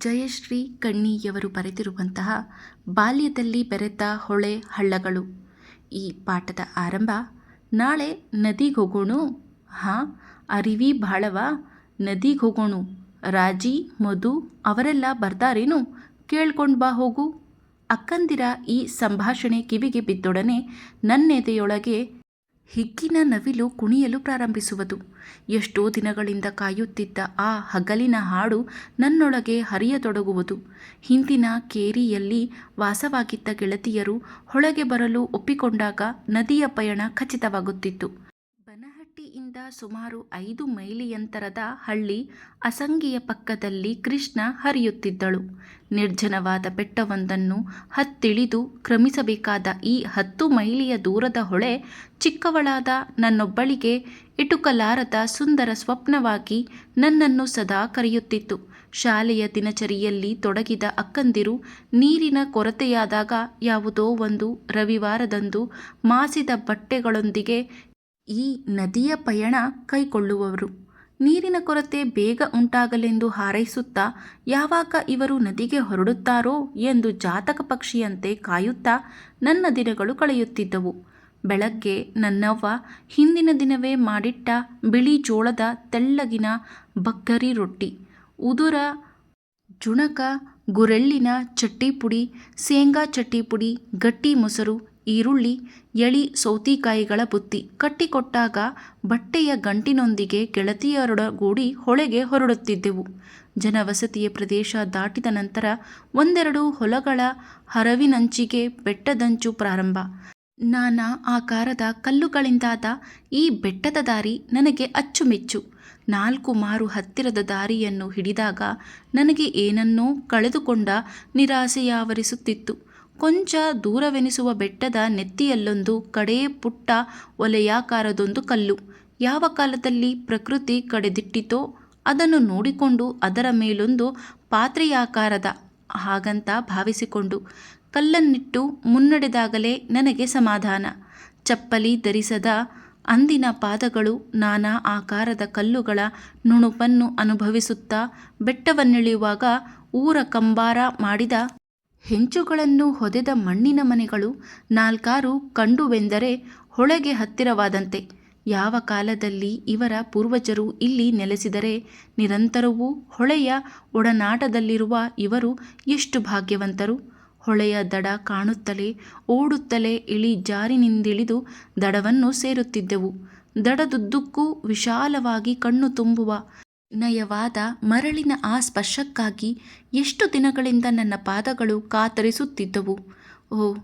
ಜಯಶ್ರೀ ಕಣ್ಣಿಯವರು ಬರೆದಿರುವಂತಹ ಬಾಲ್ಯದಲ್ಲಿ ಬೆರೆತ ಹೊಳೆ ಹಳ್ಳಗಳು. ಈ ಪಾಠದ ಆರಂಭ, ನಾಳೆ ನದಿಗೆ ಹೋಗೋಣು, ಹಾಂ, ಅರಿವಿ ಭಾಳವ ನದಿಗೆ ಹೋಗೋಣು, ರಾಜಿ, ಮಧು ಅವರೆಲ್ಲ ಬರ್ತಾರೇನು ಕೇಳ್ಕೊಂಡು ಬಾ ಹೋಗು. ಅಕ್ಕಂದಿರ ಈ ಸಂಭಾಷಣೆ ಕಿವಿಗೆ ಬಿದ್ದೊಡನೆ ನನ್ನೆದೆಯೊಳಗೆ ಹಿಗ್ಗಿನ ನವಿಲು ಕುಣಿಯಲು ಪ್ರಾರಂಭಿಸುವುದು. ಎಷ್ಟೋ ದಿನಗಳಿಂದ ಕಾಯುತ್ತಿದ್ದ ಆ ಹಗಲಿನ ಹಾಡು ನನ್ನೊಳಗೆ ಹರಿಯತೊಡಗುವುದು. ಹಿಂದಿನ ಕೇರಿಯಲ್ಲಿ ವಾಸವಾಗಿದ್ದ ಗೆಳತಿಯರು ಹೊಳಗೆ ಬರಲು ಒಪ್ಪಿಕೊಂಡಾಗ ನದಿಯ ಪಯಣ ಖಚಿತವಾಗುತ್ತಿತ್ತು. ಬನಹಟ್ಟಿಯಿಂದ ಸುಮಾರು ಐದು ಮೈಲಿಯಂತರದ ಹಳ್ಳಿ ಅಸಂಗಿಯ ಪಕ್ಕದಲ್ಲಿ ಕೃಷ್ಣ ಹರಿಯುತ್ತಿದ್ದಳು. ನಿರ್ಜನವಾದ ಬೆಟ್ಟವೊಂದನ್ನು ಹತ್ತಿಳಿದು ಕ್ರಮಿಸಬೇಕಾದ ಈ ಹತ್ತು ಮೈಲಿಯ ದೂರದ ಹೊಳೆ ಚಿಕ್ಕವಳಾದ ನನ್ನೊಬ್ಬಳಿಗೆ ಇಟುಕಲಾರದ ಸುಂದರ ಸ್ವಪ್ನವಾಗಿ ನನ್ನನ್ನು ಸದಾ ಕರೆಯುತ್ತಿತ್ತು. ಶಾಲೆಯ ದಿನಚರಿಯಲ್ಲಿ ತೊಡಗಿದ ಅಕ್ಕಂದಿರು ನೀರಿನ ಕೊರತೆಯಾದಾಗ ಯಾವುದೋ ಒಂದು ರವಿವಾರದಂದು ಮಾಸಿದ ಬಟ್ಟೆಗಳೊಂದಿಗೆ ಈ ನದಿಯ ಪಯಣ ಕೈಕೊಳ್ಳುವವರು. ನೀರಿನ ಕೊರತೆ ಬೇಗ ಉಂಟಾಗಲೆಂದು ಹಾರೈಸುತ್ತಾ ಯಾವಾಗ ಇವರು ನದಿಗೆ ಹೊರಡುತ್ತಾರೋ ಎಂದು ಜಾತಕ ಪಕ್ಷಿಯಂತೆ ಕಾಯುತ್ತಾ ನನ್ನ ದಿನಗಳು ಕಳೆಯುತ್ತಿದ್ದವು. ಬೆಳಗ್ಗೆ ನನ್ನವ್ವ ಹಿಂದಿನ ದಿನವೇ ಮಾಡಿಟ್ಟ ಬಿಳಿ ಜೋಳದ ತೆಳ್ಳಗಿನ ಬಕ್ಕರಿ ರೊಟ್ಟಿ, ಉದುರ ಜುಣಕ, ಗುರೆಳ್ಳಿನ ಚಟ್ಟಿಪುಡಿ ಶೇಂಗಾ ಚಟ್ಟಿಪುಡಿ ಗಟ್ಟಿ ಮೊಸರು ಈರುಳ್ಳಿ, ಎಳಿ ಸೌತಿಕಾಯಿಗಳ ಬುತ್ತಿ ಕಟ್ಟಿಕೊಟ್ಟಾಗ ಬಟ್ಟೆಯ ಗಂಟಿನೊಂದಿಗೆ ಗೆಳತಿಯರೊಡಗೂಡಿ ಹೊಳೆಗೆ ಹೊರಡುತ್ತಿದ್ದೆವು. ಜನವಸತಿಯ ಪ್ರದೇಶ ದಾಟಿದ ನಂತರ ಒಂದೆರಡು ಹೊಲಗಳ ಹರವಿನಂಚಿಗೆ ಬೆಟ್ಟದಂಚು ಪ್ರಾರಂಭ. ನಾನಾ ಆಕಾರದ ಕಲ್ಲುಗಳಿಂದಾದ ಈ ಬೆಟ್ಟದ ದಾರಿ ನನಗೆ ಅಚ್ಚುಮೆಚ್ಚು. ನಾಲ್ಕು ಮಾರು ಹತ್ತಿರದ ದಾರಿಯನ್ನು ಹಿಡಿದಾಗ ನನಗೆ ಏನನ್ನೋ ಕಳೆದುಕೊಂಡ ನಿರಾಸೆಯಾವರಿಸುತ್ತಿತ್ತು. ಕೊಂಚ ದೂರವೆನಿಸುವ ಬೆಟ್ಟದ ನೆತ್ತಿಯಲ್ಲೊಂದು ಕಡೇ ಪುಟ್ಟ ಒಲೆಯಾಕಾರದೊಂದು ಕಲ್ಲು. ಯಾವ ಕಾಲದಲ್ಲಿ ಪ್ರಕೃತಿ ಕಡೆದಿಟ್ಟಿತೋ ಅದನ್ನು ನೋಡಿಕೊಂಡು ಅದರ ಮೇಲೊಂದು ಪಾತ್ರೆಯಾಕಾರದ ಹಾಗಂತ ಭಾವಿಸಿಕೊಂಡು ಕಲ್ಲನ್ನಿಟ್ಟು ಮುನ್ನಡೆದಾಗಲೇ ನನಗೆ ಸಮಾಧಾನ. ಚಪ್ಪಲಿ ಧರಿಸದ ಅಂದಿನ ಪಾದಗಳು ನಾನಾ ಆಕಾರದ ಕಲ್ಲುಗಳ ನುಣುಪನ್ನು ಅನುಭವಿಸುತ್ತಾ ಬೆಟ್ಟವನ್ನಿಳಿಯುವಾಗ ಊರ ಕಂಬಾರ ಮಾಡಿದ ಹೆಂಚುಗಳನ್ನು ಹೊದೆದ ಮಣ್ಣಿನ ಮನೆಗಳು ನಾಲ್ಕಾರು ಕಂಡುವೆಂದರೆ ಹೊಳೆಗೆ ಹತ್ತಿರವಾದಂತೆ. ಯಾವ ಕಾಲದಲ್ಲಿ ಇವರ ಪೂರ್ವಜರು ಇಲ್ಲಿ ನೆಲೆಸಿದರೆ ನಿರಂತರವೂ ಹೊಳೆಯ ಒಡನಾಟದಲ್ಲಿರುವ ಇವರು ಎಷ್ಟು ಭಾಗ್ಯವಂತರು. ಹೊಳೆಯ ದಡ ಕಾಣುತ್ತಲೇ ಓಡುತ್ತಲೇ ಇಳಿ ಜಾರಿನಿಂದಿಳಿದು ದಡವನ್ನು ಸೇರುತ್ತಿದ್ದೆವು. ದಡದುದ್ದಕ್ಕೂ ವಿಶಾಲವಾಗಿ ಕಣ್ಣು ತುಂಬುವ ನಯವಾದ ಮರಳಿನ ಆ ಸ್ಪರ್ಶಕ್ಕಾಗಿ ಎಷ್ಟು ದಿನಗಳಿಂದ ನನ್ನ ಪಾದಗಳು ಕಾತರಿಸುತ್ತಿದ್ದವು. ಓ,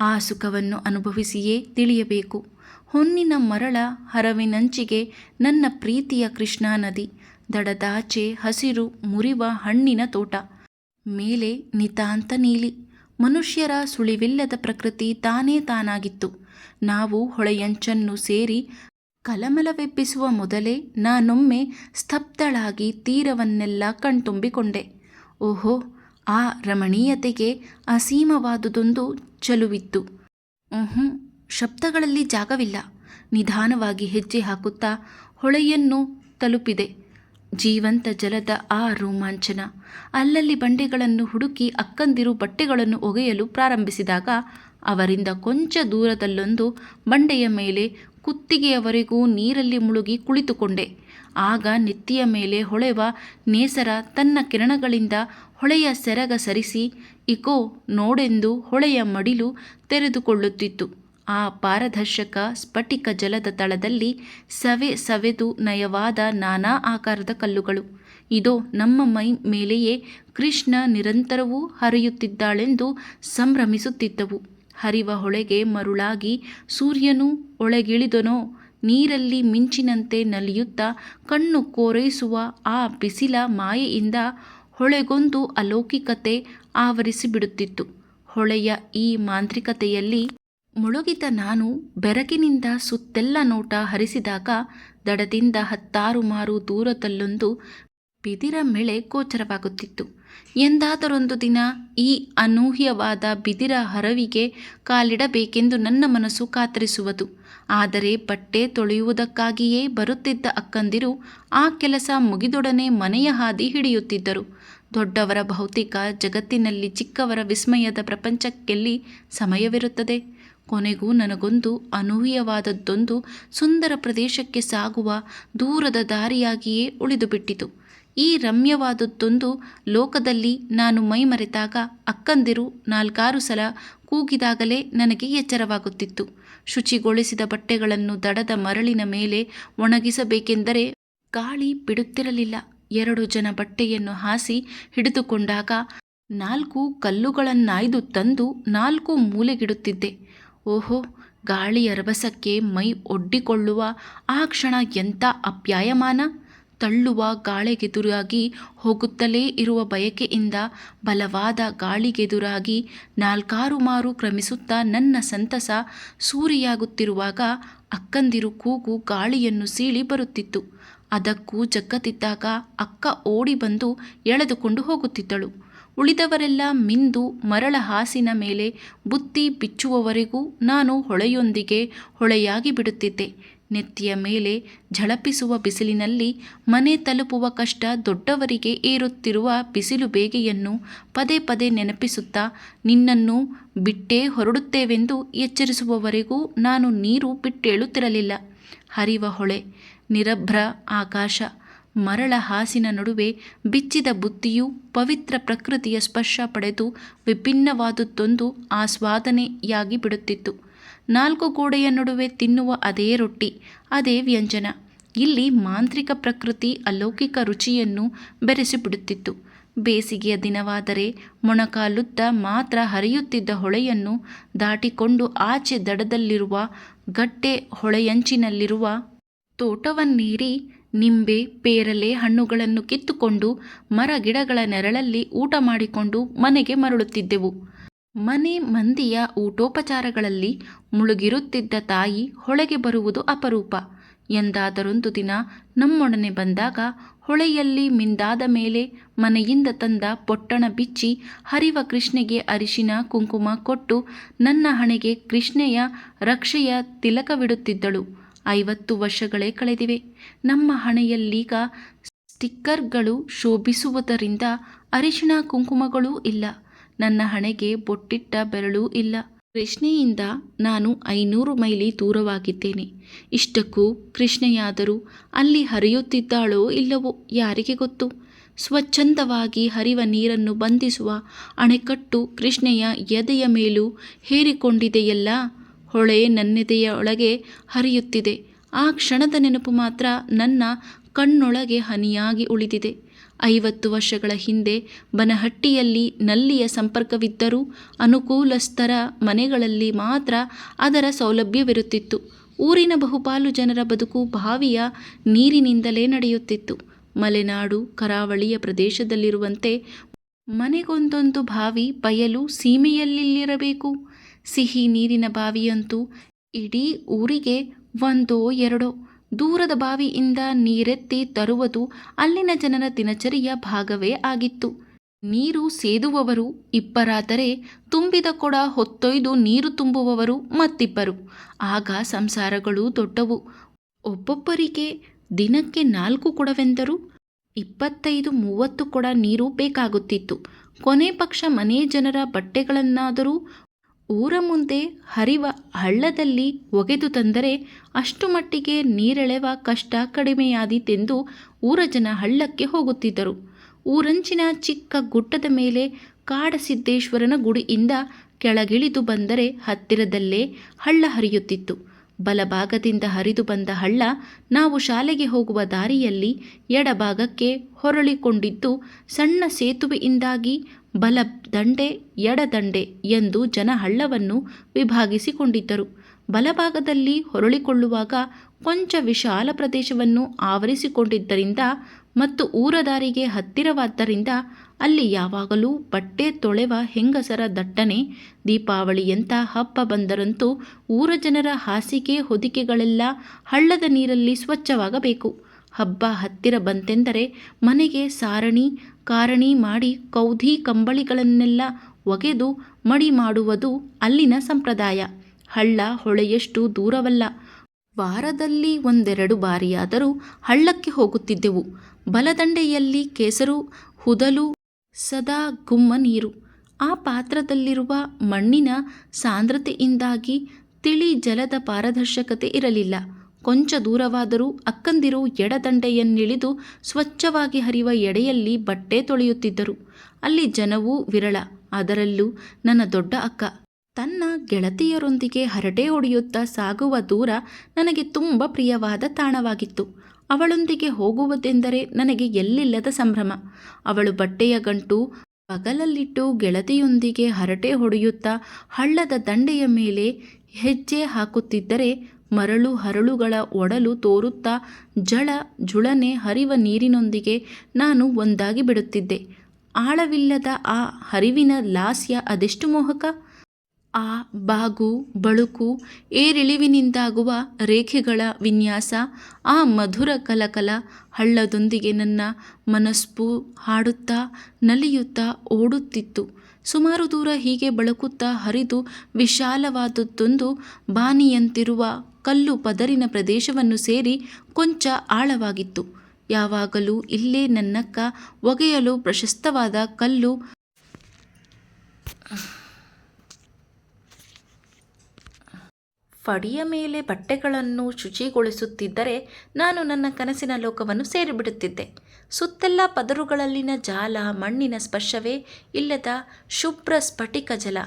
ಆ ಸುಖವನ್ನು ಅನುಭವಿಸಿಯೇ ತಿಳಿಯಬೇಕು. ಹೊನ್ನಿನ ಮರಳ ಹರವಿನಂಚಿಗೆ ನನ್ನ ಪ್ರೀತಿಯ ಕೃಷ್ಣಾ ನದಿ ದಡದಾಚೆ ಹಸಿರು ಮುರಿವ ಹಣ್ಣಿನ ತೋಟ, ಮೇಲೆ ನಿತಾಂತ ನೀಲಿ, ಮನುಷ್ಯರ ಸುಳಿವಿಲ್ಲದ ಪ್ರಕೃತಿ ತಾನೇ ತಾನಾಗಿತ್ತು. ನಾವು ಹೊಳೆಯಂಚನ್ನು ಸೇರಿ ಕಲಮಲವೆಬ್ಬಿಸುವ ಮೊದಲೇ ನಾನೊಮ್ಮೆ ಸ್ತಬ್ಧಳಾಗಿ ತೀರವನ್ನೆಲ್ಲ ಕಣ್ತುಂಬಿಕೊಂಡೆ. ಓಹೋ, ಆ ರಮಣೀಯತೆಗೆ ಅಸೀಮವಾದುದೊಂದು ಚಲುವಿತ್ತು. ಹ್ಞೂ ಶಬ್ದಗಳಲ್ಲಿ ಜಾಗವಿಲ್ಲ. ನಿಧಾನವಾಗಿ ಹೆಜ್ಜೆ ಹಾಕುತ್ತಾ ಹೊಳೆಯನ್ನು ತಲುಪಿದೆ. ಜೀವಂತ ಜಲದ ಆ ರೋಮಾಂಚನ. ಅಲ್ಲಲ್ಲಿ ಬಂಡೆಗಳನ್ನು ಹುಡುಕಿ ಅಕ್ಕಂದಿರು ಬಟ್ಟೆಗಳನ್ನು ಒಗೆಯಲು ಪ್ರಾರಂಭಿಸಿದಾಗ ಅವರಿಂದ ಕೊಂಚ ದೂರದಲ್ಲೊಂದು ಬಂಡೆಯ ಮೇಲೆ ಕುತ್ತಿಗೆಯವರೆಗೂ ನೀರಲ್ಲಿ ಮುಳುಗಿ ಕುಳಿತುಕೊಂಡೆ. ಆಗ ನೆತ್ತಿಯ ಮೇಲೆ ಹೊಳೆವ ನೇಸರ ತನ್ನ ಕಿರಣಗಳಿಂದ ಹೊಳೆಯ ಸೆರಗ ಸರಿಸಿ ಇಕೋ ನೋಡೆಂದು ಹೊಳೆಯ ಮಡಿಲು ತೆರೆದುಕೊಳ್ಳುತ್ತಿತ್ತು. ಆ ಪಾರದರ್ಶಕ ಸ್ಫಟಿಕ ಜಲದ ತಳದಲ್ಲಿ ಸವೆ ಸವೆದು ನಯವಾದ ನಾನಾ ಆಕಾರದ ಕಲ್ಲುಗಳು. ಇದೋ, ನಮ್ಮ ಮೈ ಮೇಲೆಯೇ ಕೃಷ್ಣ ನಿರಂತರವೂ ಹರಿಯುತ್ತಿದ್ದಾಳೆಂದು ಸಂಭ್ರಮಿಸುತ್ತಿದ್ದವು. ಹರಿವ ಹೊಳೆಗೆ ಮರುಳಾಗಿ ಸೂರ್ಯನು ಒಳಗಿಳಿದನೋ? ನೀರಲ್ಲಿ ಮಿಂಚಿನಂತೆ ನಲಿಯುತ್ತಾ ಕಣ್ಣು ಕೋರೈಸುವ ಆ ಬಿಸಿಲ ಮಾಯೆಯಿಂದ ಹೊಳೆಗೊಂದು ಅಲೌಕಿಕತೆ ಆವರಿಸಿಬಿಡುತ್ತಿತ್ತು. ಹೊಳೆಯ ಈ ಮಾಂತ್ರಿಕತೆಯಲ್ಲಿ, ಮುಳುಗಿದ ನಾನು ಬೆರಕಿನಿಂದ ಸುತ್ತೆಲ್ಲ ನೋಟ ಹರಿಸಿದಾಗ ದಡದಿಂದ ಹತ್ತಾರು ಮಾರು ದೂರದಲ್ಲೊಂದು ಬಿದಿರ ಮೇಳೆ ಗೋಚರವಾಗುತ್ತಿತ್ತು. ಎಂದಾದರೊಂದು ದಿನ ಈ ಅನೂಹ್ಯವಾದ ಬಿದಿರ ಹರವಿಗೆ ಕಾಲಿಡಬೇಕೆಂದು ನನ್ನ ಮನಸ್ಸು ಕಾತರಿಸುವುದು. ಆದರೆ ಬಟ್ಟೆ ತೊಳೆಯುವುದಕ್ಕಾಗಿಯೇ ಬರುತ್ತಿದ್ದ ಅಕ್ಕಂದಿರು ಆ ಕೆಲಸ ಮುಗಿದೊಡನೆ ಮನೆಯ ಹಾದಿ ಹಿಡಿಯುತ್ತಿದ್ದರು. ದೊಡ್ಡವರ ಭೌತಿಕ ಜಗತ್ತಿನಲ್ಲಿ ಚಿಕ್ಕವರ ವಿಸ್ಮಯದ ಪ್ರಪಂಚಕ್ಕೆಲ್ಲಿ ಸಮಯವಿರುತ್ತದೆ. ಕೊನೆಗೂ ನನಗೊಂದು ಅನೂಹ್ಯವಾದದ್ದೊಂದು ಸುಂದರ ಪ್ರದೇಶಕ್ಕೆ ಸಾಗುವ ದೂರದ ದಾರಿಯಾಗಿಯೇ ಉಳಿದುಬಿಟ್ಟಿತು. ಈ ರಮ್ಯವಾದದ್ದೊಂದು ಲೋಕದಲ್ಲಿ ನಾನು ಮೈಮರೆತಾಗ ಅಕ್ಕಂದಿರು ನಾಲ್ಕಾರು ಸಲ ಕೂಗಿದಾಗಲೇ ನನಗೆ ಎಚ್ಚರವಾಗುತ್ತಿತ್ತು. ಶುಚಿಗೊಳಿಸಿದ ಬಟ್ಟೆಗಳನ್ನು ದಡದ ಮರಳಿನ ಮೇಲೆ ಒಣಗಿಸಬೇಕೆಂದರೆ ಗಾಳಿ ಬಿಡುತ್ತಿರಲಿಲ್ಲ. ಎರಡು ಜನ ಬಟ್ಟೆಯನ್ನು ಹಾಸಿ ಹಿಡಿದುಕೊಂಡಾಗ ನಾಲ್ಕು ಕಲ್ಲುಗಳನ್ನಾಯ್ದು ತಂದು ನಾಲ್ಕು ಮೂಲೆಗಿಡುತ್ತಿದ್ದೆ. ಓಹೋ, ಗಾಳಿಯ ರಭಸಕ್ಕೆ ಮೈ ಒಡ್ಡಿಕೊಳ್ಳುವ ಆ ಕ್ಷಣ ಎಂಥ ಅಪ್ಯಾಯಮಾನ? ತಳ್ಳುವ ಗಾಳಿಗೆದುರಾಗಿ ಹೋಗುತ್ತಲೇ ಇರುವ ಬಯಕೆಯಿಂದ ಬಲವಾದ ಗಾಳಿಗೆದುರಾಗಿ ನಾಲ್ಕಾರು ಮಾರು ಕ್ರಮಿಸುತ್ತಾ ನನ್ನ ಸಂತಸ ಸೂರಿಯಾಗುತ್ತಿರುವಾಗ ಅಕ್ಕಂದಿರು ಕೂಗು ಗಾಳಿಯನ್ನು ಸೀಳಿ ಬರುತ್ತಿತ್ತು. ಅದಕ್ಕೂ ಜಗ್ಗತ್ತಿದ್ದಾಗ ಅಕ್ಕ ಓಡಿ ಬಂದು ಎಳೆದುಕೊಂಡು ಹೋಗುತ್ತಿದ್ದಳು. ಉಳಿದವರೆಲ್ಲ ಮಿಂದು ಮರಳ ಹಾಸಿನ ಮೇಲೆ ಬುತ್ತಿ ಬಿಚ್ಚುವವರೆಗೂ ನಾನು ಹೊಳೆಯೊಂದಿಗೆ ಹೊಳೆಯಾಗಿ ಬಿಡುತ್ತಿದ್ದೆ. ನೆತ್ತಿಯ ಮೇಲೆ ಝಳಪಿಸುವ ಬಿಸಿಲಿನಲ್ಲಿ ಮನೆ ತಲುಪುವ ಕಷ್ಟ ದೊಡ್ಡವರಿಗೆ ಏರುತ್ತಿರುವ ಬಿಸಿಲು ಬೇಗೆಯನ್ನು ಪದೇ ಪದೇ ನೆನಪಿಸುತ್ತಾ, ನಿನ್ನನ್ನು ಬಿಟ್ಟೇ ಹೊರಡುತ್ತೇವೆಂದು ಎಚ್ಚರಿಸುವವರೆಗೂ ನಾನು ನೀರು ಬಿಟ್ಟೇಳುತ್ತಿರಲಿಲ್ಲ. ಹರಿವ ಹೊಳೆ, ನಿರಭ್ರ ಆಕಾಶ, ಮರಳ ಹಾಸಿನ ನಡುವೆ ಬಿಚ್ಚಿದ ಬುತ್ತಿಯು ಪವಿತ್ರ ಪ್ರಕೃತಿಯ ಸ್ಪರ್ಶ ಪಡೆದು ವಿಭಿನ್ನವಾದುದೊಂದು ಆಸ್ವಾದನೆಯಾಗಿ ಬಿಡುತ್ತಿತ್ತು. ನಾಲ್ಕು ಗೋಡೆಯ ನಡುವೆ ತಿನ್ನುವ ಅದೇ ರೊಟ್ಟಿ, ಅದೇ ವ್ಯಂಜನ. ಇಲ್ಲಿ ಮಾಂತ್ರಿಕ ಪ್ರಕೃತಿ ಅಲೌಕಿಕ ರುಚಿಯನ್ನು ಬೆರೆಸಿಬಿಡುತ್ತಿತ್ತು. ಬೇಸಿಗೆಯ ದಿನವಾದರೆ ಮೊಣಕಾಲುತ್ತ ಮಾತ್ರ ಹರಿಯುತ್ತಿದ್ದ ಹೊಳೆಯನ್ನು ದಾಟಿಕೊಂಡು ಆಚೆ ದಡದಲ್ಲಿರುವ ಗಟ್ಟೆ ಹೊಳೆಯಂಚಿನಲ್ಲಿರುವ ತೋಟವನ್ನೇರಿ ನಿಂಬೆ, ಪೇರಲೆ ಹಣ್ಣುಗಳನ್ನು ಕಿತ್ತುಕೊಂಡು ಮರ ಗಿಡಗಳ ನೆರಳಲ್ಲಿ ಊಟ ಮಾಡಿಕೊಂಡು ಮನೆಗೆ ಮರಳುತ್ತಿದ್ದೆವು. ಮನೆ ಮಂದಿಯ ಊಟೋಪಚಾರಗಳಲ್ಲಿ ಮುಳುಗಿರುತ್ತಿದ್ದ ತಾಯಿ ಹೊಳೆಗೆ ಬರುವುದು ಅಪರೂಪ. ಎಂದಾದರೊಂದು ದಿನ ನಮ್ಮೊಡನೆ ಬಂದಾಗ ಹೊಳೆಯಲ್ಲಿ ಮಿಂದಾದ ಮೇಲೆ ಮನೆಯಿಂದ ತಂದ ಪೊಟ್ಟಣ ಬಿಚ್ಚಿ ಹರಿವ ಕೃಷ್ಣೆಗೆ ಅರಿಶಿನ ಕುಂಕುಮ ಕೊಟ್ಟು ನನ್ನ ಹಣೆಗೆ ಕೃಷ್ಣೆಯ ರಕ್ಷೆಯ ತಿಲಕವಿಡುತ್ತಿದ್ದಳು. ಐವತ್ತು ವರ್ಷಗಳೇ ಕಳೆದಿವೆ. ನಮ್ಮ ಹಣೆಯಲ್ಲೀಗ ಸ್ಟಿಕ್ಕರ್ಗಳು ಶೋಭಿಸುವುದರಿಂದ ಅರಿಶಿಣ ಕುಂಕುಮಗಳೂ ಇಲ್ಲ. ನನ್ನ ಹಣೆಗೆ ಬೊಟ್ಟಿಟ್ಟ ಬೆರಳೂ ಇಲ್ಲ. ಕೃಷ್ಣೆಯಿಂದ ನಾನು ಐನೂರು ಮೈಲಿ ದೂರವಾಗಿದ್ದೇನೆ. ಇಷ್ಟಕ್ಕೂ ಕೃಷ್ಣೆಯಾದರೂ ಅಲ್ಲಿ ಹರಿಯುತ್ತಿದ್ದಾಳೋ ಇಲ್ಲವೋ ಯಾರಿಗೆ ಗೊತ್ತು? ಸ್ವಚ್ಛಂದವಾಗಿ ಹರಿವ ನೀರನ್ನು ಬಂಧಿಸುವ ಅಣೆಕಟ್ಟು ಕೃಷ್ಣೆಯ ಎದೆಯ ಮೇಲೂ ಹೇರಿಕೊಂಡಿದೆಯಲ್ಲ? ಹೊಳೆ ನನ್ನೆದೆಯ ಒಳಗೆ ಹರಿಯುತ್ತಿದೆ. ಆ ಕ್ಷಣದ ನೆನಪು ಮಾತ್ರ ನನ್ನ ಕಣ್ಣೊಳಗೆ ಹನಿಯಾಗಿ ಉಳಿದಿದೆ. ಐವತ್ತು ವರ್ಷಗಳ ಹಿಂದೆ ಬನಹಟ್ಟಿಯಲ್ಲಿ ನಲ್ಲಿಯ ಸಂಪರ್ಕವಿದ್ದರೂ ಅನುಕೂಲಸ್ಥರ ಮನೆಗಳಲ್ಲಿ ಮಾತ್ರ ಅದರ ಸೌಲಭ್ಯವಿರುತ್ತಿತ್ತು. ಊರಿನ ಬಹುಪಾಲು ಜನರ ಬದುಕು ಬಾವಿಯ ನೀರಿನಿಂದಲೇ ನಡೆಯುತ್ತಿತ್ತು. ಮಲೆನಾಡು, ಕರಾವಳಿಯ ಪ್ರದೇಶದಲ್ಲಿರುವಂತೆ ಮನೆಗೊಂದೊಂದು ಬಾವಿ ಬಯಲು ಸೀಮೆಯಲ್ಲಿರಬೇಕು. ಸಿಹಿ ನೀರಿನ ಬಾವಿಯಂತೂ ಇಡೀ ಊರಿಗೆ ಒಂದೋ ಎರಡೋ ದೂರದ ಬಾವಿಯಿಂದ ನೀರೆತ್ತಿ ತರುವುದು ಅಲ್ಲಿನ ಜನರ ದಿನಚರಿಯ ಭಾಗವೇ ಆಗಿತ್ತು. ನೀರು ಸೇದುವವರು ಇಬ್ಬರಾದರೆ ತುಂಬಿದ ಕೊಡ ಹೊತ್ತೊಯ್ದು ನೀರು ತುಂಬುವವರು ಮತ್ತಿಬ್ಬರು. ಆಗ ಸಂಸಾರಗಳು ದೊಡ್ಡವು. ಒಬ್ಬೊಬ್ಬರಿಗೆ ದಿನಕ್ಕೆ ನಾಲ್ಕು ಕೊಡವೆಂದರು. ಇಪ್ಪತ್ತೈದು, ಮೂವತ್ತು ಕೊಡ ನೀರು ಬೇಕಾಗುತ್ತಿತ್ತು. ಕೊನೆ ಪಕ್ಷ ಮನೆ ಜನರ ಬಟ್ಟೆಗಳನ್ನಾದರೂ ಊರ ಮುಂದೆ ಹರಿವ ಹಳ್ಳದಲ್ಲಿ ಒಗೆದು ತಂದರೆ ಅಷ್ಟು ಮಟ್ಟಿಗೆ ನೀರೆಳೆವ ಕಷ್ಟ ಕಡಿಮೆಯಾದೀತೆಂದು ಊರ ಜನ ಹಳ್ಳಕ್ಕೆ ಹೋಗುತ್ತಿದ್ದರು. ಊರಂಚಿನ ಚಿಕ್ಕ ಗುಡ್ಡದ ಮೇಲೆ ಕಾಡಸಿದ್ದೇಶ್ವರನ ಗುಡಿಯಿಂದ ಕೆಳಗಿಳಿದು ಬಂದರೆ ಹತ್ತಿರದಲ್ಲೇ ಹಳ್ಳ ಹರಿಯುತ್ತಿತ್ತು. ಬಲಭಾಗದಿಂದ ಹರಿದು ಬಂದ ಹಳ್ಳ ನಾವು ಶಾಲೆಗೆ ಹೋಗುವ ದಾರಿಯಲ್ಲಿ ಎಡಭಾಗಕ್ಕೆ ಹೊರಳಿಕೊಂಡಿದ್ದು ಸಣ್ಣ ಸೇತುವೆಯಿಂದಾಗಿ ಬಲ ದಂಡೆ ಎಡದಂಡೆ ಎಂದು ಜನ ಹಳ್ಳವನ್ನು ವಿಭಾಗಿಸಿಕೊಂಡಿದ್ದರು. ಬಲಭಾಗದಲ್ಲಿ ಹೊರಳಿಕೊಳ್ಳುವಾಗ ಕೊಂಚ ವಿಶಾಲ ಪ್ರದೇಶವನ್ನು ಆವರಿಸಿಕೊಂಡಿದ್ದರಿಂದ ಮತ್ತು ಊರದಾರಿಗೆ ಹತ್ತಿರವಾದ್ದರಿಂದ ಅಲ್ಲಿ ಯಾವಾಗಲೂ ಬಟ್ಟೆ ತೊಳೆವ ಹೆಂಗಸರ ದಟ್ಟಣೆ, ದೀಪಾವಳಿಯಂಥ ಹಬ್ಬ ಬಂದರಂತೂ ಊರ ಜನರ ಹಾಸಿಗೆ ಹೊದಿಕೆಗಳೆಲ್ಲ ಹಳ್ಳದ ನೀರಲ್ಲಿ ಸ್ವಚ್ಛವಾಗಬೇಕು. ಹಬ್ಬ ಹತ್ತಿರ ಬಂತೆಂದರೆ ಮನೆಗೆ ಸಾರಣಿ ಕಾರಣಿ ಮಾಡಿ ಕೌಧಿ ಕಂಬಳಿಗಳನ್ನೆಲ್ಲ ಒಗೆದು ಮಡಿ ಮಾಡುವುದು ಅಲ್ಲಿನ ಸಂಪ್ರದಾಯ. ಹಳ್ಳ ಹೊಳೆಯಷ್ಟು ದೂರವಲ್ಲ. ವಾರದಲ್ಲಿ ಒಂದೆರಡು ಬಾರಿಯಾದರೂ ಹಳ್ಳಕ್ಕೆ ಹೋಗುತ್ತಿದ್ದೆವು. ಬಲದಂಡೆಯಲ್ಲಿ ಕೇಸರು, ಹುದಲು, ಸದಾ ಗುಮ್ಮ ನೀರು. ಆ ಪಾತ್ರದಲ್ಲಿರುವ ಮಣ್ಣಿನ ಸಾಂದ್ರತೆಯಿಂದಾಗಿ ತಿಳಿ ಜಲದ ಪಾರದರ್ಶಕತೆ ಇರಲಿಲ್ಲ. ಕೊಂಚ ದೂರವಾದರೂ ಅಕ್ಕಂದಿರು ಎಡದಂಡೆಯನ್ನಿಳಿದು ಸ್ವಚ್ಛವಾಗಿ ಹರಿಯುವ ಎಡೆಯಲ್ಲಿ ಬಟ್ಟೆ ತೊಳೆಯುತ್ತಿದ್ದರು. ಅಲ್ಲಿ ಜನವೂ ವಿರಳ. ಅದರಲ್ಲೂ ನನ್ನ ದೊಡ್ಡ ಅಕ್ಕ. ತನ್ನ ಗೆಳತಿಯರೊಂದಿಗೆ ಹರಟೆ ಹೊಡೆಯುತ್ತಾ ಸಾಗುವ ದೂರ ನನಗೆ ತುಂಬ ಪ್ರಿಯವಾದ ತಾಣವಾಗಿತ್ತು. ಅವಳೊಂದಿಗೆ ಹೋಗುವುದೆಂದರೆ ನನಗೆ ಎಲ್ಲಿಲ್ಲದ ಸಂಭ್ರಮ. ಅವಳು ಬಟ್ಟೆಯ ಗಂಟು ಬಗಲಲ್ಲಿಟ್ಟು ಗೆಳತಿಯೊಂದಿಗೆ ಹರಟೆ ಹೊಡೆಯುತ್ತಾ ಹಳ್ಳದ ದಂಡೆಯ ಮೇಲೆ ಹೆಜ್ಜೆ ಹಾಕುತ್ತಿದ್ದರೆ ಮರಳು ಹರಳುಗಳ ಒಡಲು ತೋರುತ್ತಾ ಜಳ ಜುಳನೆ ಹರಿವ ನೀರಿನೊಂದಿಗೆ ನಾನು ಒಂದಾಗಿ ಬಿಡುತ್ತಿದ್ದೆ. ಆಳವಿಲ್ಲದ ಆ ಹರಿವಿನ ಲಾಸ್ಯ ಅದೆಷ್ಟು ಮೋಹಕ? ಆ ಬಾಗು, ಬಳುಕು, ಏರಿಳಿವಿನಿಂದಾಗುವ ರೇಖೆಗಳ ವಿನ್ಯಾಸ, ಆ ಮಧುರ ಕಲಕಲ ಹಳ್ಳದೊಂದಿಗೆ ನನ್ನ ಮನಸ್ಪು ಹಾಡುತ್ತಾ ನಲಿಯುತ್ತಾ ಓಡುತ್ತಿತ್ತು. ಸುಮಾರು ದೂರ ಹೀಗೆ ಬಳಕುತ್ತಾ ಹರಿದು ವಿಶಾಲವಾದದ್ದೊಂದು ಬಾನಿಯಂತಿರುವ ಕಲ್ಲು ಪದರಿನ ಪ್ರದೇಶವನ್ನು ಸೇರಿ ಕೊಂಚ ಆಳವಾಗಿತ್ತು. ಯಾವಾಗಲೂ ಇಲ್ಲೇ ನನ್ನಕ್ಕ ಒಗೆಯಲು ಪ್ರಶಸ್ತವಾದ ಕಲ್ಲು ಫಡಿಯ ಮೇಲೆ ಬಟ್ಟೆಗಳನ್ನು ಶುಚಿಗೊಳಿಸುತ್ತಿದ್ದರೆ ನಾನು ನನ್ನ ಕನಸಿನ ಲೋಕವನ್ನು ಸೇರಿಬಿಡುತ್ತಿದ್ದೆ. ಸುತ್ತೆಲ್ಲ ಪದರುಗಳಲ್ಲಿನ ಜಾಲ, ಮಣ್ಣಿನ ಸ್ಪರ್ಶವೇ ಇಲ್ಲದ ಶುಭ್ರ ಸ್ಫಟಿಕ ಜಲ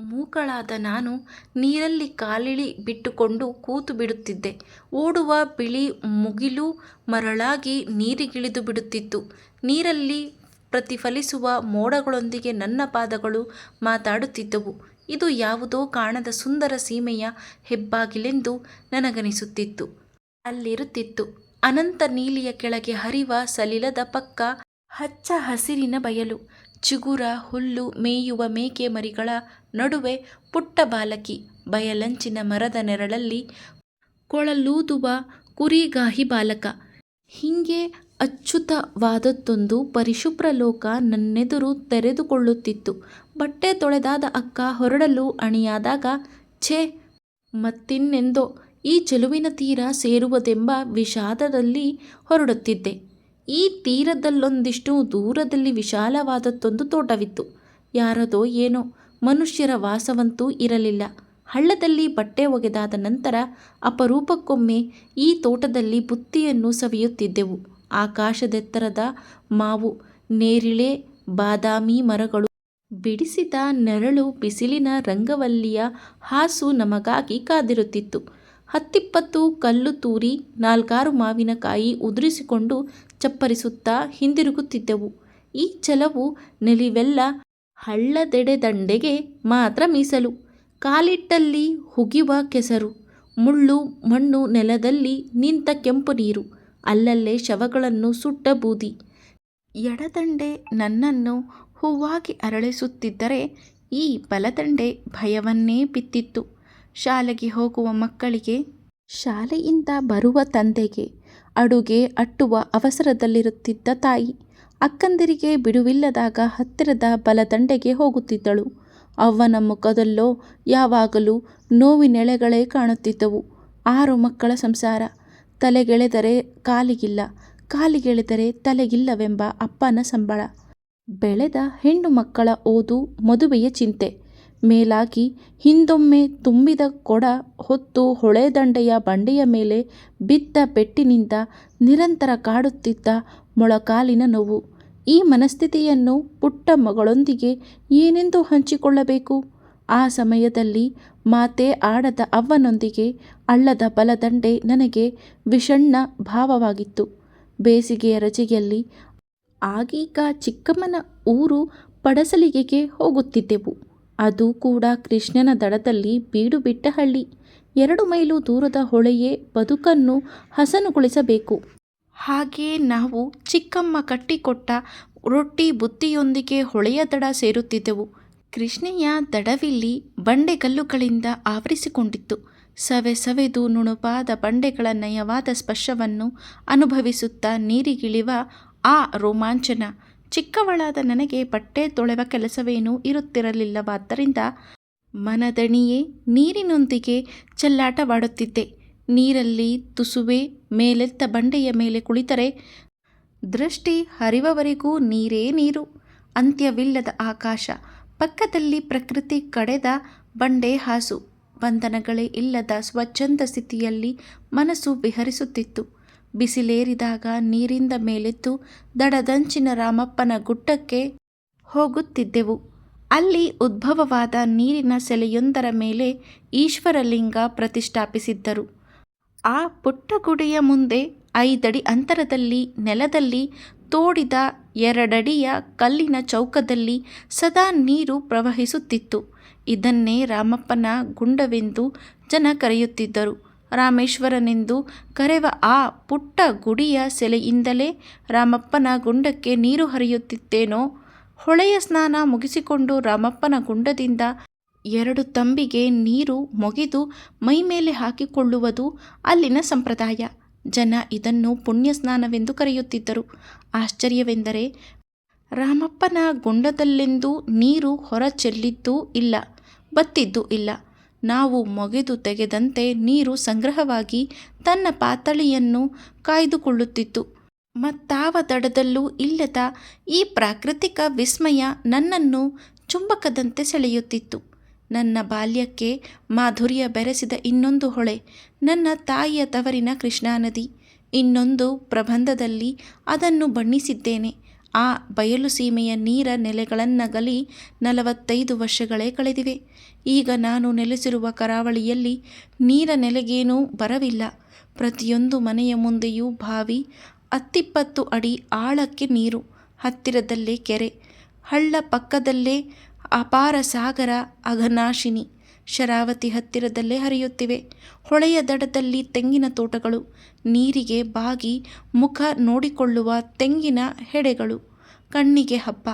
ಮೂಕಳಾದ ನಾನು ನೀರಲ್ಲಿ ಕಾಲಿಳಿ ಬಿಟ್ಟುಕೊಂಡು ಕೂತು ಬಿಡುತ್ತಿದ್ದೆ. ಓಡುವ ಬಿಳಿ ಮುಗಿಲು ಮರಳಾಗಿ ನೀರಿಗಿಳಿದು ಬಿಡುತ್ತಿತ್ತು. ನೀರಲ್ಲಿ ಪ್ರತಿಫಲಿಸುವ ಮೋಡಗಳೊಂದಿಗೆ ನನ್ನ ಪಾದಗಳು ಮಾತಾಡುತ್ತಿದ್ದವು. ಇದು ಯಾವುದೋ ಕಾಣದ ಸುಂದರ ಸೀಮೆಯ ಹೆಬ್ಬಾಗಿಲೆಂದು ನನಗನಿಸುತ್ತಿತ್ತು. ಅಲ್ಲಿರುತ್ತಿತ್ತು. ಅನಂತ ನೀಲಿಯ ಕೆಳಗೆ ಹರಿವ ಸಲಿಲದ ಪಕ್ಕ ಹಚ್ಚ ಹಸಿರಿನ ಬಯಲು. ಚಿಗುರ, ಹುಲ್ಲು ಮೇಯುವ ಮೇಕೆ ಮರಿಗಳ ನಡುವೆ ಪುಟ್ಟ ಬಾಲಕಿ ಬಯಲಂಚಿನ ಮರದ ನೆರಳಲ್ಲಿ ಕೊಳಲೂದುವ ಕುರಿಗಾಹಿ ಬಾಲಕ. ಹೀಗೆ ಅಚ್ಯುತವಾದದ್ದೊಂದು ಪರಿಶುಭ್ರ ಲೋಕ ನನ್ನೆದುರು ತೆರೆದುಕೊಳ್ಳುತ್ತಿತ್ತು. ಬಟ್ಟೆ ತೊಳೆದಾದ ಅಕ್ಕ ಹೊರಡಲು ಅಣಿಯಾದಾಗ, ಛೇ, ಮತ್ತಿನ್ನೆಂದೋ ಈ ಚೆಲುವಿನ ತೀರ ಸೇರುವುದೆಂಬ ವಿಷಾದದಲ್ಲಿ ಹೊರಡುತ್ತಿದ್ದೆ. ಈ ತೀರದಲ್ಲೊಂದಿಷ್ಟು ದೂರದಲ್ಲಿ ವಿಶಾಲವಾದದ್ದೊಂದು ತೋಟವಿತ್ತು. ಯಾರದೋ ಏನೋ ಮನುಷ್ಯರ ವಾಸವಂತೂ ಇರಲಿಲ್ಲ. ಹಳ್ಳದಲ್ಲಿ ಬಟ್ಟೆ ಒಗೆದಾದ ನಂತರ ಅಪರೂಪಕ್ಕೊಮ್ಮೆ ಈ ತೋಟದಲ್ಲಿ ಬುತ್ತಿಯನ್ನು ಸವಿಯುತ್ತಿದ್ದೆವು. ಆಕಾಶದೆತ್ತರದ ಮಾವು, ನೇರಿಳೆ, ಬಾದಾಮಿ ಮರಗಳು, ಬಿಡಿಸಿದ ನೆರಳು, ಬಿಸಿಲಿನ ರಂಗವಲ್ಲಿಯ ಹಾಸು ನಮಗಾಗಿ ಕಾದಿರುತ್ತಿತ್ತು. ಹತ್ತಿಪ್ಪತ್ತು ಕಲ್ಲು ತೂರಿ, ನಾಲ್ಕಾರು ಮಾವಿನಕಾಯಿ ಉದುರಿಸಿಕೊಂಡು ಚಪ್ಪರಿಸುತ್ತಾ ಹಿಂದಿರುಗುತ್ತಿದ್ದೆವು. ಈ ಛಲವು ನೆಲಿವೆಲ್ಲ ಹಳ್ಳದೆಡೆದಂಡೆಗೆ ಮಾತ್ರ ಮೀಸಲು. ಕಾಲಿಟ್ಟಲ್ಲಿ ಹುಗಿವ ಕೆಸರು. ಮುಳ್ಳು ಮಣ್ಣು ನೆಲದಲ್ಲಿ ನಿಂತ ಕೆಂಪು ನೀರು. ಅಲ್ಲಲ್ಲೇ ಶವಗಳನ್ನು ಸುಟ್ಟ ಬೂದಿ. ಎಡದಂಡೆ ನನ್ನನ್ನು ಹೂವಾಗಿ ಅರಳಿಸುತ್ತಿದ್ದರೆ ಈ ಬಲದಂಡೆ ಭಯವನ್ನೇ ಬಿತ್ತಿತ್ತು. ಶಾಲೆಗೆ ಹೋಗುವ ಮಕ್ಕಳಿಗೆ ಶಾಲೆಯಿಂದ ಬರುವ ತಂದೆಗೆ ಅಡುಗೆ ಅಟ್ಟುವ ಅವಸರದಲ್ಲಿರುತ್ತಿದ್ದ ತಾಯಿ ಅಕ್ಕಂದಿರಿಗೆ ಬಿಡುವಿಲ್ಲದಾಗ ಹತ್ತಿರದ ಬಲದಂಡೆಗೆ ಹೋಗುತ್ತಿದ್ದಳು. ಅವ್ವನ ಮುಖದಲ್ಲೋ ಯಾವಾಗಲೂ ನೋವಿನೆಳೆಗಳೇ ಕಾಣುತ್ತಿದ್ದವು. ಆರು ಮಕ್ಕಳ ಸಂಸಾರ. ತಲೆಗೆಳೆದರೆ ಕಾಲಿಗಿಲ್ಲ, ಕಾಲಿಗೆಳೆದರೆ ತಲೆಗಿಲ್ಲವೆಂಬ ಅಪ್ಪನ ಸಂಬಳ. ಬೆಳೆದ ಹೆಣ್ಣು ಮಕ್ಕಳ ಓದು ಮದುವೆಯ ಚಿಂತೆ. ಮೇಲಾಗಿ ಹಿಂದೊಮ್ಮೆ ತುಂಬಿದ ಕೊಡ ಹೊತ್ತು ಹೊಳೆದಂಡೆಯ ಬಂಡೆಯ ಮೇಲೆ ಬಿದ್ದ ಪೆಟ್ಟಿನಿಂದ ನಿರಂತರ ಕಾಡುತ್ತಿದ್ದ ಮೊಳಕಾಲಿನ ನೋವು. ಈ ಮನಸ್ಥಿತಿಯನ್ನು ಪುಟ್ಟ ಮಗಳೊಂದಿಗೆ ಏನೆಂದು ಹಂಚಿಕೊಳ್ಳಬೇಕು? ಆ ಸಮಯದಲ್ಲಿ ಮಾತೆ ಆಡದ ಅವ್ವನೊಂದಿಗೆ ಅಳ್ಳದ ಬಲದಂಡೆ ನನಗೆ ವಿಷಣ್ಣ ಭಾವವಾಗಿತ್ತು. ಬೇಸಿಗೆಯ ರಜೆಯಲ್ಲಿ ಆಗೀಗ ಚಿಕ್ಕಮ್ಮನ ಊರು ಪಡಸಲಿಗೆಗೆ ಹೋಗುತ್ತಿದ್ದೆವು. ಅದು ಕೂಡ ಕೃಷ್ಣನ ದಡದಲ್ಲಿ ಬೀಡು ಬಿಟ್ಟ ಹಳ್ಳಿ ಎರಡು ಮೈಲು ದೂರದ ಹೊಳೆಯೇ ಬದುಕನ್ನು ಹಸನುಗೊಳಿಸಬೇಕು. ಹಾಗೆಯೇ ನಾವು ಚಿಕ್ಕಮ್ಮ ಕಟ್ಟಿಕೊಟ್ಟ ರೊಟ್ಟಿ ಬುತ್ತಿಯೊಂದಿಗೆ ಹೊಳೆಯ ದಡ ಸೇರುತ್ತಿದ್ದೆವು. ಕೃಷ್ಣೆಯ ದಡವಿಲ್ಲಿ ಬಂಡೆಗಲ್ಲುಗಳಿಂದ ಆವರಿಸಿಕೊಂಡಿತ್ತು. ಸವೆ ಸವೆದು ನುಣುಪಾದ ಬಂಡೆಗಳ ನಯವಾದ ಸ್ಪರ್ಶವನ್ನು ಅನುಭವಿಸುತ್ತಾ ನೀರಿಗಿಳಿವ ಆ ರೋಮಾಂಚನ ಚಿಕ್ಕವಳಾದ ನನಗೆ ಬಟ್ಟೆ ತೊಳೆವ ಕೆಲಸವೇನೂ ಇರುತ್ತಿರಲಿಲ್ಲವಾದ್ದರಿಂದ ಮನದಣಿಯೇ ನೀರಿನೊಂದಿಗೆ ಚೆಲ್ಲಾಟವಾಡುತ್ತಿದ್ದೆ. ನೀರಲ್ಲಿ ತುಸುವೆ, ಮೇಲೆತ್ತ ಬಂಡೆಯ ಮೇಲೆ ಕುಳಿತರೆ ದೃಷ್ಟಿ ಹರಿವವರೆಗೂ ನೀರೇ ನೀರು. ಅಂತ್ಯವಿಲ್ಲದ ಆಕಾಶ, ಪಕ್ಕದಲ್ಲಿ ಪ್ರಕೃತಿ ಕಡೆದ ಬಂಡೆ ಹಾಸು. ಬಂಧನಗಳೇ ಇಲ್ಲದ ಸ್ವಚ್ಛಂದ ಸ್ಥಿತಿಯಲ್ಲಿ ಮನಸ್ಸು ವಿಹರಿಸುತ್ತಿತ್ತು. ಬಿಸಿಲೇರಿದಾಗ ನೀರಿಂದ ಮೇಲೆದ್ದು ದಡದಂಚಿನ ರಾಮಪ್ಪನ ಗುಟ್ಟಕ್ಕೆ ಹೋಗುತ್ತಿದ್ದೆವು. ಅಲ್ಲಿ ಉದ್ಭವವಾದ ನೀರಿನ ಸೆಲೆಯೊಂದರ ಮೇಲೆ ಈಶ್ವರಲಿಂಗ ಪ್ರತಿಷ್ಠಾಪಿಸಿದ್ದರು. ಆ ಪುಟ್ಟ ಗುಡಿಯ ಮುಂದೆ ಐದಡಿ ಅಂತರದಲ್ಲಿ ನೆಲದಲ್ಲಿ ತೋಡಿದ ಎರಡಡಿಯ ಕಲ್ಲಿನ ಚೌಕದಲ್ಲಿ ಸದಾ ನೀರು ಪ್ರವಹಿಸುತ್ತಿತ್ತು. ಇದನ್ನೇ ರಾಮಪ್ಪನ ಗುಂಡವೆಂದು ಜನ ಕರೆಯುತ್ತಿದ್ದರು. ರಾಮೇಶ್ವರನೆಂದು ಕರೆವ ಆ ಪುಟ್ಟ ಗುಡಿಯ ಸೆಲೆಯಿಂದಲೇ ರಾಮಪ್ಪನ ಗುಂಡಕ್ಕೆ ನೀರು ಹರಿಯುತ್ತಿತ್ತೇನೋ. ಹೊಳೆಯ ಸ್ನಾನ ಮುಗಿಸಿಕೊಂಡು ರಾಮಪ್ಪನ ಗುಂಡದಿಂದ ಎರಡು ತಂಬಿಗೆ ನೀರು ಮೊಗೆದು ಮೈಮೇಲೆ ಹಾಕಿಕೊಳ್ಳುವುದು ಅಲ್ಲಿನ ಸಂಪ್ರದಾಯ. ಜನ ಇದನ್ನು ಪುಣ್ಯ ಸ್ನಾನವೆಂದು ಕರೆಯುತ್ತಿದ್ದರು. ಆಶ್ಚರ್ಯವೆಂದರೆ ರಾಮಪ್ಪನ ಗುಂಡದಲ್ಲೆಂದೂ ನೀರು ಹೊರ ಚೆಲ್ಲಿದ್ದೂ ಇಲ್ಲ, ಬತ್ತಿದ್ದೂ ಇಲ್ಲ. ನಾವು ಮೊಗೆದು ತೆಗೆದಂತೆ ನೀರು ಸಂಗ್ರಹವಾಗಿ ತನ್ನ ಪಾತಳಿಯನ್ನು ಕಾಯ್ದುಕೊಳ್ಳುತ್ತಿತ್ತು. ಮತ್ತಾವ ದಡದಲ್ಲೂ ಇಲ್ಲದ ಈ ಪ್ರಾಕೃತಿಕ ವಿಸ್ಮಯ ನನ್ನನ್ನು ಚುಂಬಕದಂತೆ ಸೆಳೆಯುತ್ತಿತ್ತು. ನನ್ನ ಬಾಲ್ಯಕ್ಕೆ ಮಾಧುರ್ಯ ಬೆರೆಸಿದ ಇನ್ನೊಂದು ಹೊಳೆ, ನನ್ನ ತಾಯಿಯ ತವರಿನ ಕೃಷ್ಣಾ ನದಿ ಇನ್ನೊಂದು ಪ್ರಬಂಧದಲ್ಲಿ ಅದನ್ನು ಬಣ್ಣಿಸಿದ್ದೇನೆ. ಆ ಬಯಲು ಸೀಮೆಯ ನೀರ ನೆಲೆಗಳನ್ನಗಲಿ ನಲವತ್ತೈದು ವರ್ಷಗಳೇ ಕಳೆದಿವೆ. ಈಗ ನಾನು ನೆಲೆಸಿರುವ ಕರಾವಳಿಯಲ್ಲಿ ನೀರ ನೆಲೆಗೇನೂ ಬರವಿಲ್ಲ. ಪ್ರತಿಯೊಂದು ಮನೆಯ ಮುಂದೆಯೂ ಬಾವಿ, ಹತ್ತಿಪ್ಪತ್ತು ಅಡಿ ಆಳಕ್ಕೆ ನೀರು, ಹತ್ತಿರದಲ್ಲೇ ಕೆರೆ, ಹಳ್ಳ ಪಕ್ಕದಲ್ಲೇ ಅಪಾರ ಸಾಗರ, ಅಘನಾಶಿನಿ ಶರಾವತಿ ಹತ್ತಿರದಲ್ಲೇ ಹರಿಯುತ್ತಿವೆ. ಹೊಳೆಯ ದಡದಲ್ಲಿ ತೆಂಗಿನ ತೋಟಗಳು. ನೀರಿಗೆ ಬಾಗಿ ಮುಖ ನೋಡಿಕೊಳ್ಳುವ ತೆಂಗಿನ ಹೆಡೆಗಳು. ಕಣ್ಣಿಗೆ ಹಬ್ಬ.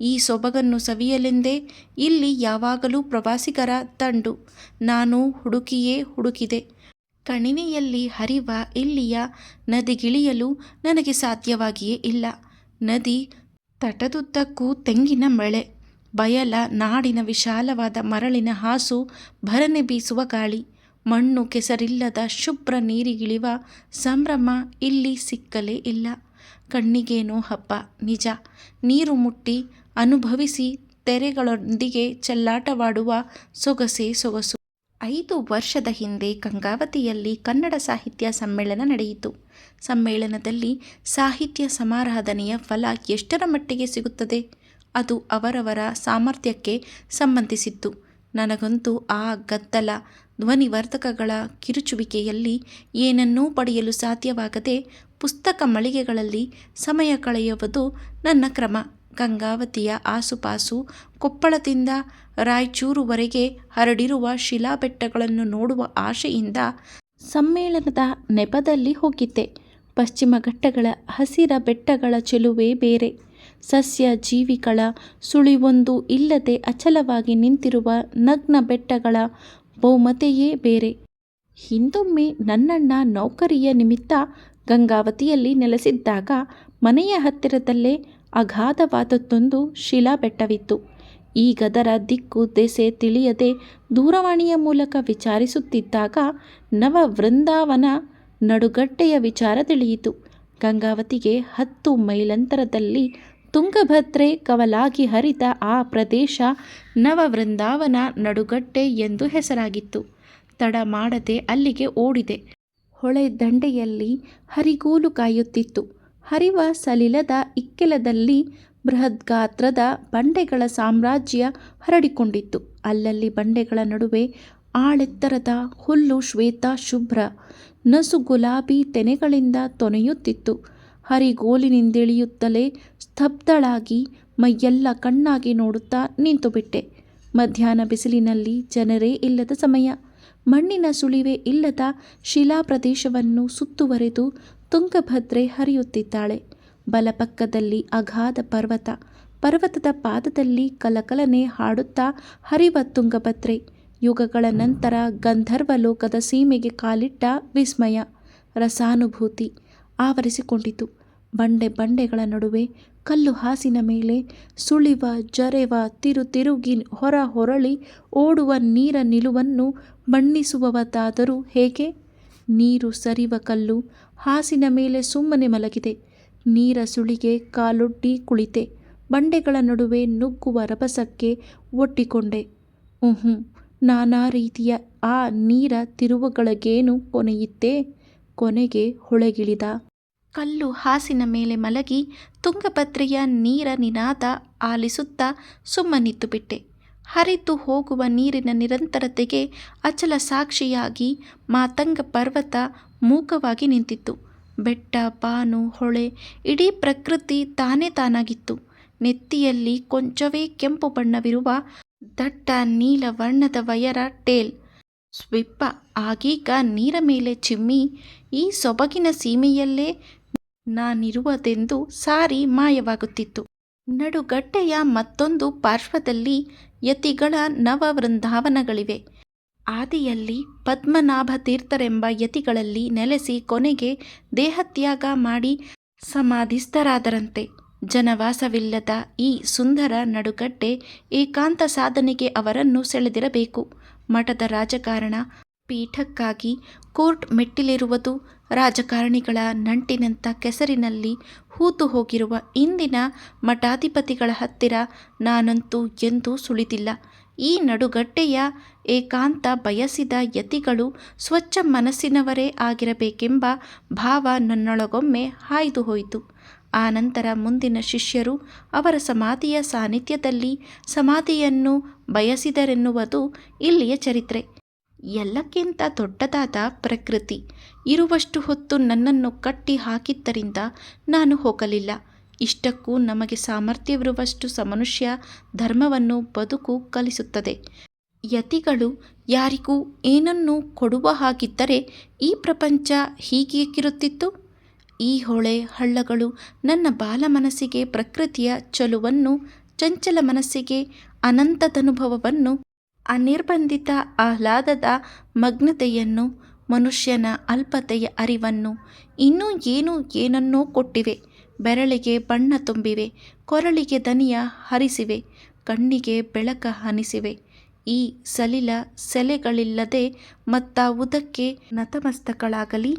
ಈ ಸೊಬಗನ್ನು ಸವಿಯಲೆಂದೇ ಇಲ್ಲಿ ಯಾವಾಗಲೂ ಪ್ರವಾಸಿಗರ ತಂಡು. ನಾನು ಹುಡುಕಿಯೇ ಹುಡುಕಿದೆ. ಕಣಿವೆಯಲ್ಲಿ ಹರಿವ ಇಲ್ಲಿಯ ನದಿಗಿಳಿಯಲು ನನಗೆ ಸಾಧ್ಯವಾಗಿಯೇ ಇಲ್ಲ. ನದಿ ತಟದುದ್ದಕ್ಕೂ ತೆಂಗಿನ ಮಳೆ. ಬಯಲ ನಾಡಿನ ವಿಶಾಲವಾದ ಮರಳಿನ ಹಾಸು ಭರನೆ ಬೀಸುವ ಗಾಳಿ, ಮಣ್ಣು ಕೆಸರಿಲ್ಲದ ಶುಭ್ರ ನೀರಿಗಿಳಿವ ಸಂಭ್ರಮ ಇಲ್ಲಿ ಸಿಕ್ಕಲೇ ಇಲ್ಲ. ಕಣ್ಣಿಗೇನೋ ಹಬ್ಬ, ನಿಜ. ನೀರು ಮುಟ್ಟಿ ಅನುಭವಿಸಿ ತೆರೆಗಳೊಂದಿಗೆ ಚೆಲ್ಲಾಟವಾಡುವ ಸೊಗಸೇ ಸೊಗಸು. ಐದು ವರ್ಷದ ಹಿಂದೆ ಗಂಗಾವತಿಯಲ್ಲಿ ಕನ್ನಡ ಸಾಹಿತ್ಯ ಸಮ್ಮೇಳನ ನಡೆಯಿತು. ಸಮ್ಮೇಳನದಲ್ಲಿ ಸಾಹಿತ್ಯ ಸಮಾರಾಧನೆಯ ಫಲ ಎಷ್ಟರ ಮಟ್ಟಿಗೆ ಸಿಗುತ್ತದೆ? ಅದು ಅವರವರ ಸಾಮರ್ಥ್ಯಕ್ಕೆ ಸಂಬಂಧಿಸಿತ್ತು. ನನಗಂತೂ ಆ ಗದ್ದಲ ಧ್ವನಿವರ್ಧಕಗಳ ಕಿರುಚುವಿಕೆಯಲ್ಲಿ ಏನನ್ನೂ ಪಡೆಯಲು ಸಾಧ್ಯವಾಗದೆ ಪುಸ್ತಕ ಮಳಿಗೆಗಳಲ್ಲಿ ಸಮಯ ಕಳೆಯುವುದು ನನ್ನ ಕ್ರಮ. ಗಂಗಾವತಿಯ ಆಸುಪಾಸು ಕೊಪ್ಪಳದಿಂದ ರಾಯಚೂರುವರೆಗೆ ಹರಡಿರುವ ಶಿಲಾಬೆಟ್ಟಗಳನ್ನು ನೋಡುವ ಆಶೆಯಿಂದ ಸಮ್ಮೇಳನದ ನೆಪದಲ್ಲಿ ಹೋಗಿದ್ದೆ. ಪಶ್ಚಿಮ ಘಟ್ಟಗಳ ಹಸಿರ ಬೆಟ್ಟಗಳ ಚೆಲುವೆ ಬೇರೆ. ಸಸ್ಯ ಜೀವಿಗಳ ಸುಳಿವೊಂದು ಇಲ್ಲದೆ ಅಚಲವಾಗಿ ನಿಂತಿರುವ ನಗ್ನ ಬೆಟ್ಟಗಳ ಬಹುಮತೆಯೇ ಬೇರೆ. ಹಿಂದೊಮ್ಮೆ ನನ್ನಣ್ಣ ನೌಕರಿಯ ನಿಮಿತ್ತ ಗಂಗಾವತಿಯಲ್ಲಿ ನೆಲೆಸಿದ್ದಾಗ ಮನೆಯ ಹತ್ತಿರದಲ್ಲೇ ಅಗಾಧವಾದದ್ದೊಂದು ಶಿಲಾ ಬೆಟ್ಟವಿತ್ತು ಈಗದರ ದಿಕ್ಕು ದೆಸೆ ತಿಳಿಯದೆ ದೂರವಾಣಿಯ ಮೂಲಕ ವಿಚಾರಿಸುತ್ತಿದ್ದಾಗ ನವ ವೃಂದಾವನ ನಡುಗಡ್ಡೆಯ ವಿಚಾರ ತಿಳಿಯಿತು. ಗಂಗಾವತಿಗೆ ಹತ್ತು ಮೈಲಂತರದಲ್ಲಿ ತುಂಗಭದ್ರೆ ಕವಲಾಗಿ ಹರಿದ ಆ ಪ್ರದೇಶ ನವವೃಂದಾವನ ನಡುಗಟ್ಟೆ ಎಂದು ಹೆಸರಾಗಿತ್ತು. ತಡ ಮಾಡದೆ ಅಲ್ಲಿಗೆ ಓಡಿದೆ. ಹೊಳೆ ದಂಡೆಯಲ್ಲಿ ಹರಿಗೂಲು ಕಾಯುತ್ತಿತ್ತು. ಹರಿವ ಸಲಿಲದ ಇಕ್ಕೆಲದಲ್ಲಿ ಬೃಹದ್ಗಾತ್ರದ ಬಂಡೆಗಳ ಸಾಮ್ರಾಜ್ಯ ಹರಡಿಕೊಂಡಿತ್ತು. ಅಲ್ಲಲ್ಲಿ ಬಂಡೆಗಳ ನಡುವೆ ಆಳೆತ್ತರದ ಹುಲ್ಲು ಶ್ವೇತ ಶುಭ್ರ, ನಸು ಗುಲಾಬಿ ತೆನೆಗಳಿಂದ ತೊನೆಯುತ್ತಿತ್ತು. ಹರಿಗೋಲಿನಿಂದಿಳಿಯುತ್ತಲೇ ಸ್ತಬ್ಧಳಾಗಿ ಮೈಯೆಲ್ಲ ಕಣ್ಣಾಗಿ ನೋಡುತ್ತಾ ನಿಂತುಬಿಟ್ಟೆ ಮಧ್ಯಾಹ್ನ ಬಿಸಿಲಿನಲ್ಲಿ ಜನರೇ ಇಲ್ಲದ ಸಮಯ. ಮಣ್ಣಿನ ಸುಳಿವೆ ಇಲ್ಲದ ಶಿಲಾ ಪ್ರದೇಶವನ್ನು ಸುತ್ತುವರೆದು ತುಂಗಭದ್ರೆ ಹರಿಯುತ್ತಿದ್ದಾಳೆ. ಬಲಪಕ್ಕದಲ್ಲಿ ಅಗಾಧ ಪರ್ವತ. ಪರ್ವತದ ಪಾದದಲ್ಲಿ ಕಲಕಲನೆ ಹಾಡುತ್ತಾ ಹರಿವ ತುಂಗಭದ್ರೆ. ಯುಗಗಳ ನಂತರ ಗಂಧರ್ವ ಲೋಕದ ಸೀಮೆಗೆ ಕಾಲಿಟ್ಟ ವಿಸ್ಮಯ. ರಸಾನುಭೂತಿ ಆವರಿಸಿಕೊಂಡಿತು. ಬಂಡೆ ಬಂಡೆಗಳ ನಡುವೆ ಕಲ್ಲು ಹಾಸಿನ ಮೇಲೆ ಸುಳಿವ ಜರೆವ ತಿರು ತಿರುಗಿ ಹೊರ ಹೊರಳಿ ಓಡುವ ನೀರ ನಿಲುವನ್ನು ಬಣ್ಣಿಸುವವತಾದರೂ ಹೇಗೆ? ನೀರು ಸರಿವ ಕಲ್ಲು ಹಾಸಿನ ಮೇಲೆ ಸುಮ್ಮನೆ ಮಲಗಿದೆ. ನೀರ ಸುಳಿಗೆ ಕಾಲೊಡ್ಡಿ ಕುಳಿತೆ. ಬಂಡೆಗಳ ನಡುವೆ ನುಗ್ಗುವ ರಭಸಕ್ಕೆ ಒಟ್ಟಿಕೊಂಡೆ ಉಹು ನಾನಾ ರೀತಿಯ ಆ ನೀರ ತಿರುವುಗಳಿಗೇನು ಕೊನೆಯಿತ್ತೇ? ಕೊನೆಗೆ ಹೊಳೆಗಿಳಿದ. ಕಲ್ಲು ಹಾಸಿನ ಮೇಲೆ ಮಲಗಿ ತುಂಗಭದ್ರೆಯ ನೀರ ನಿನಾದ ಆಲಿಸುತ್ತಾ ಸುಮ್ಮನಿತ್ತು ಬಿಟ್ಟೆ ಹರಿದು ಹೋಗುವ ನೀರಿನ ನಿರಂತರತೆಗೆ ಅಚಲ ಸಾಕ್ಷಿಯಾಗಿ ಮಾತಂಗ ಪರ್ವತ ಮೂಕವಾಗಿ ನಿಂತಿತ್ತು. ಬೆಟ್ಟ, ಬಾನು, ಹೊಳೆ, ಇಡೀ ಪ್ರಕೃತಿ ತಾನೇ ತಾನಾಗಿತ್ತು. ನೆತ್ತಿಯಲ್ಲಿ ಕೊಂಚವೇ ಕೆಂಪು ಬಣ್ಣವಿರುವ ದಟ್ಟ ನೀಲ ವರ್ಣದ ವಯರ ಟೇಲ್. ಸ್ವಿಪ್ಪ, ಆಗೀಗ ನೀರ ಮೇಲೆ ಚಿಮ್ಮಿ, ಈ ಸೊಬಗಿನ ಸೀಮೆಯಲ್ಲೇ ನಾನಿರುವುದೆಂದು ಸಾರಿ ಮಾಯವಾಗುತ್ತಿತ್ತು. ನಡುಗಡ್ಡೆಯ ಮತ್ತೊಂದು ಪಾರ್ಶ್ವದಲ್ಲಿ ಯತಿಗಳ ನವ ವೃಂದಾವನಗಳಿವೆ ಆದಿಯಲ್ಲಿ ಪದ್ಮನಾಭ ತೀರ್ಥರೆಂಬ ಯತಿಗಳಲ್ಲಿ ನೆಲೆಸಿ ಕೊನೆಗೆ ದೇಹತ್ಯಾಗ ಮಾಡಿ ಸಮಾಧಿಸ್ಥರಾದರಂತೆ. ಜನವಾಸವಿಲ್ಲದ ಈ ಸುಂದರ ನಡುಗಡ್ಡೆ ಏಕಾಂತ ಸಾಧನೆಗೆ ಅವರನ್ನು ಸೆಳೆದಿರಬೇಕು. ಮಠದ ರಾಜಕಾರಣ, ಪೀಠಕ್ಕಾಗಿ ಕೋರ್ಟ್ ಮೆಟ್ಟಿಲಿರುವುದು ರಾಜಕಾರಣಿಗಳ ನಂಟಿನಂಥ ಕೆಸರಿನಲ್ಲಿ ಹೂತು ಹೋಗಿರುವ ಇಂದಿನ ಮಠಾಧಿಪತಿಗಳ ಹತ್ತಿರ ನಾನಂತೂ ಎಂದೂ ಸುಳಿದಿಲ್ಲ. ಈ ನಡುಗಟ್ಟೆಯ ಏಕಾಂತ ಬಯಸಿದ ಯತಿಗಳು ಸ್ವಚ್ಛ ಮನಸ್ಸಿನವರೇ ಆಗಿರಬೇಕೆಂಬ ಭಾವ ನನ್ನೊಳಗೊಮ್ಮೆ ಹಾಯ್ದು ಹೋಯಿತು. ಆನಂತರ ಮುಂದಿನ ಶಿಷ್ಯರು ಅವರ ಸಮಾಧಿಯ ಸಾನ್ನಿಧ್ಯದಲ್ಲಿ ಸಮಾಧಿಯನ್ನು ಬಯಸಿದರೆನ್ನುವುದು ಇಲ್ಲಿಯ ಚರಿತ್ರೆ. ಎಲ್ಲಕ್ಕಿಂತ ದೊಡ್ಡದಾದ ಪ್ರಕೃತಿ. ಇರುವಷ್ಟು ಹೊತ್ತು ನನ್ನನ್ನು ಕಟ್ಟಿ ಹಾಕಿದ್ದರಿಂದ ನಾನು ಹೋಗಲಿಲ್ಲ. ಇಷ್ಟಕ್ಕೂ ನಮಗೆ ಸಾಮರ್ಥ್ಯವಿರುವಷ್ಟು ಸಮನುಷ್ಯ ಧರ್ಮವನ್ನು ಬದುಕು ಕಲಿಸುತ್ತದೆ. ಯತಿಗಳು ಯಾರಿಗೂ ಏನನ್ನೂ ಕೊಡುವ ಹಾಗಿದ್ದರೆ ಈ ಪ್ರಪಂಚ ಹೀಗೇಕಿರುತ್ತಿತ್ತು ಈ ಹೊಳೆ ಹಳ್ಳಗಳು ನನ್ನ ಬಾಲ ಮನಸ್ಸಿಗೆ ಪ್ರಕೃತಿಯ ಚಲುವನ್ನು, ಚಂಚಲ ಮನಸ್ಸಿಗೆ ಅನಂತದನುಭವವನ್ನು ಅನಿರ್ಬಂಧಿತ ಆಹ್ಲಾದದ ಮಗ್ನತೆಯನ್ನು, ಮನುಷ್ಯನ ಅಲ್ಪತೆಯ ಅರಿವನ್ನು ಇನ್ನೂ ಏನು ಏನನ್ನೋ ಕೊಟ್ಟಿವೆ. ಬೆರಳಿಗೆ ಬಣ್ಣ ತುಂಬಿವೆ, ಕೊರಳಿಗೆ ದನಿಯ ಹರಿಸಿವೆ, ಕಣ್ಣಿಗೆ ಬೆಳಕ ಹನಿಸಿವೆ ಈ ಸಲಿಲ ಸೆಲೆಗಳಿಲ್ಲದೆ ಮತ್ತಾವುದಕ್ಕೆ ನತಮಸ್ತಕಳಾಗಲಿ.